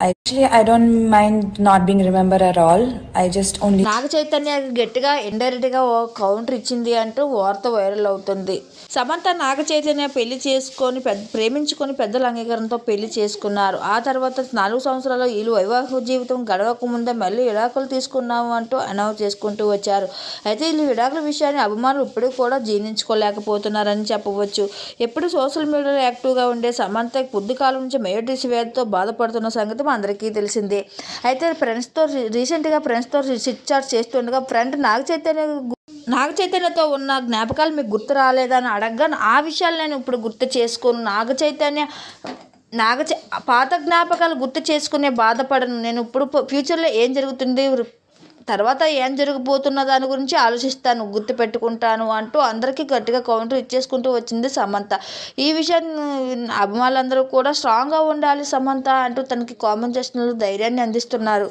Actually, I don't mind not being remembered at all. I just నాగ చైతన్య గట్టిగా ఇండైరెక్ట్గా ఓ counter ఇచ్చింది అంటూ వార్త వైరల్ అవుతుంది. సమంత నాగ చైతన్య పెళ్ళి చేసుకొని పెద్ద ప్రేమించుకొని పెద్దల అంగీకారంతో పెళ్ళి చేసుకున్నారు. ఆ తర్వాత నాలుగు సంవత్సరాలు వీళ్ళు వైవాహిక జీవితం గడవక ముందే మళ్ళీ విడాకులు తీసుకున్నాము అంటూ అనౌన్స్ చేసుకుంటూ వచ్చారు. అయితే వీళ్ళు విడాకుల విషయాన్ని అభిమానులు ఇప్పటికి కూడా జీర్ణించుకోలేకపోతున్నారని చెప్పవచ్చు. ఎప్పుడు సోషల్ మీడియాలో యాక్టివ్గా ఉండే సమంత కొద్ది కాలం నుంచి మయోటిస్ వ్యాధితో బాధపడుతున్న సంగతి మా అందరికీ తెలిసిందే. అయితే ఫ్రెండ్స్తో రీసెంట్గా ఫ్రెండ్స్తో సిట్ చాట్ చేస్తుండగా ఫ్రెండ్ నాగ చైతన్య నాగ చైతన్యతో ఉన్న జ్ఞాపకాలు మీకు గుర్తు రాలేదని అడగగా ఆ విషయాలు నేను ఇప్పుడు గుర్తు చేసుకోను నాగ చైతన్య నాగ పాత జ్ఞాపకాలు గుర్తు చేసుకునే బాధపడను. నేను ఇప్పుడు ఫ్యూచర్లో ఏం జరుగుతుంది తర్వాత ఏం జరగబోతున్న దాని గురించి ఆలోచిస్తాను గుర్తు పెట్టుకుంటాను అంటూ అందరికీ గట్టిగా కౌంటర్ ఇచ్చేసుకుంటూ వచ్చింది సమంత. ఈ విషయాన్ని అభిమానులందరూ కూడా స్ట్రాంగ్గా ఉండాలి సమంత అంటూ తనకి కామెంట్ చేస్తున్న ధైర్యాన్ని అందిస్తున్నారు.